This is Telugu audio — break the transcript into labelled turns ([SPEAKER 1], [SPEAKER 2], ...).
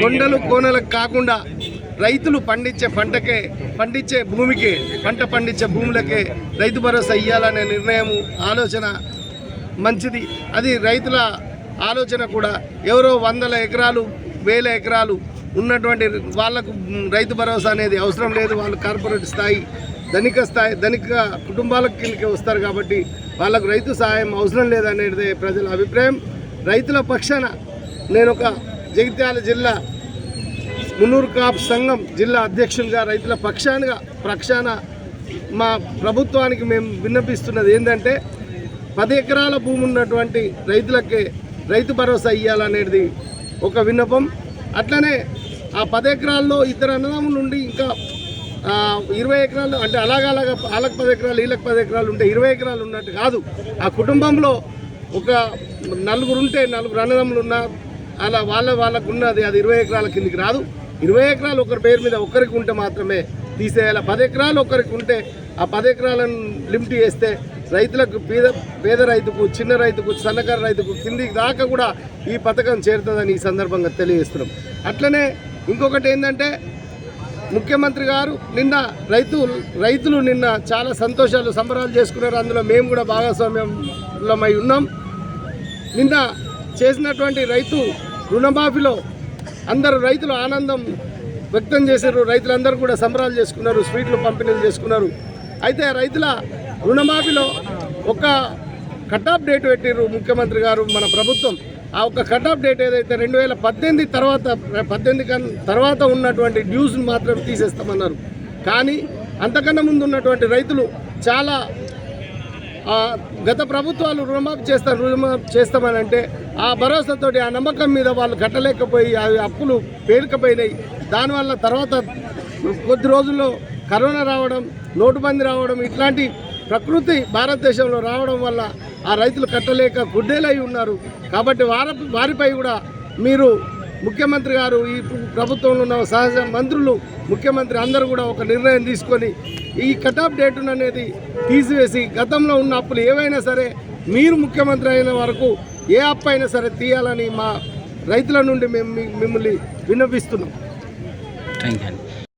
[SPEAKER 1] కొండలు కోనలకు కాకుండా రైతులు పండించే పంటకే పండించే భూమికి పంట పండించే భూములకే రైతు భరోసా ఇవ్వాలనే నిర్ణయం ఆలోచన మంచిది. అది రైతుల ఆలోచన కూడా. ఎవరో వందల ఎకరాలు వేల ఎకరాలు ఉన్నటువంటి వాళ్ళకు రైతు భరోసా అనేది అవసరం లేదు. వాళ్ళు కార్పొరేట్ స్థాయి ధనిక స్థాయి ధనిక కుటుంబాల కిందకి వస్తారు కాబట్టి వాళ్ళకు రైతు సహాయం అవసరం లేదనేది ప్రజల అభిప్రాయం. రైతుల పక్షాన నేను ఒక జగిత్యాల జిల్లా మున్నూరు కాపు సంఘం జిల్లా అధ్యక్షునిగా రైతుల పక్షానగా పక్షాన మా ప్రభుత్వానికి మేము విన్నపిస్తున్నది ఏంటంటే పది ఎకరాల భూమి ఉన్నటువంటి రైతులకే రైతు భరోసా ఇవ్వాలనేది ఒక విన్నపం. అట్లనే ఆ పది ఎకరాల్లో ఇద్దరు అన్నదమ్ములు ఉండి ఇంకా ఇరవై ఎకరాలు అంటే అలాగా అలాగా వాళ్ళకి పది ఎకరాలు వీళ్ళకి పది ఎకరాలు ఉంటే ఇరవై ఎకరాలు ఉన్నట్టు కాదు. ఆ కుటుంబంలో ఒక నలుగురు ఉంటే నలుగురు అన్నదమ్ములు ఉన్నా అలా వాళ్ళ వాళ్ళకు ఉన్నది అది ఇరవై ఎకరాల కిందికి రాదు. ఇరవై ఎకరాలు ఒకరి పేరు మీద ఒక్కరికి ఉంటే మాత్రమే తీసేయాలి. పది ఎకరాలు ఒకరికి ఉంటే ఆ పది ఎకరాలను లిమిట్ చేస్తే రైతులకు పేద పేద రైతుకు చిన్న రైతుకు సన్నకారు రైతుకు కిందికి దాకా కూడా ఈ పథకం చేరుతుందని ఈ సందర్భంగా తెలియజేస్తున్నాం. అట్లనే ఇంకొకటి ఏంటంటే ముఖ్యమంత్రి గారు నిన్న రైతు రైతులు నిన్న చాలా సంతోషాలు సంబరాలు చేసుకున్నారు. అందులో మేము కూడా భాగస్వామ్యంలో ఉన్నాం. నిన్న చేసినటువంటి రైతు రుణమాఫీలో అందరు రైతులు ఆనందం వ్యక్తం చేశారు. రైతులందరూ కూడా సంబరాలు చేసుకున్నారు స్వీట్లు పంపిణీలు చేసుకున్నారు. అయితే రైతుల రుణమాఫీలో ఒక కటాఫ్ డేట్ పెట్టారు ముఖ్యమంత్రి గారు మన ప్రభుత్వం. ఆ ఒక కటాఫ్ డేట్ ఏదైతే రెండు వేల పద్దెనిమిది తర్వాత పద్దెనిమిది కన్ తర్వాత ఉన్నటువంటి డ్యూస్ని మాత్రం తీసేస్తామన్నారు. కానీ అంతకన్నా ముందు ఉన్నటువంటి రైతులు చాలా గత ప్రభుత్వాలు రుణమాఫీ చేస్తారు రుణమాఫీ చేస్తామని అంటే ఆ భరోసాతోటి ఆ నమ్మకం మీద వాళ్ళు కట్టలేకపోయి అవి అప్పులు పేరుకపోయినాయి. దానివల్ల తర్వాత కొద్ది రోజుల్లో కరోనా రావడం నోటుబందీ రావడం ఇట్లాంటి ప్రకృతి భారతదేశంలో రావడం వల్ల ఆ రైతులు కట్టలేక గుడ్డేలై ఉన్నారు. కాబట్టి వారి వారిపై కూడా మీరు ముఖ్యమంత్రి గారు ఈ ప్రభుత్వంలో ఉన్న సహజ మంత్రులు ముఖ్యమంత్రి అందరూ కూడా ఒక నిర్ణయం తీసుకొని ఈ కటాఫ్ డేట్ అనేది తీసివేసి గతంలో ఉన్న అప్పులు ఏవైనా సరే మీరు ముఖ్యమంత్రి అయిన వరకు ఏ అప్పు అయినా సరే తీయాలని మా రైతుల నుండి మేము మిమ్మల్ని విన్నవిస్తున్నాం.
[SPEAKER 2] Thank you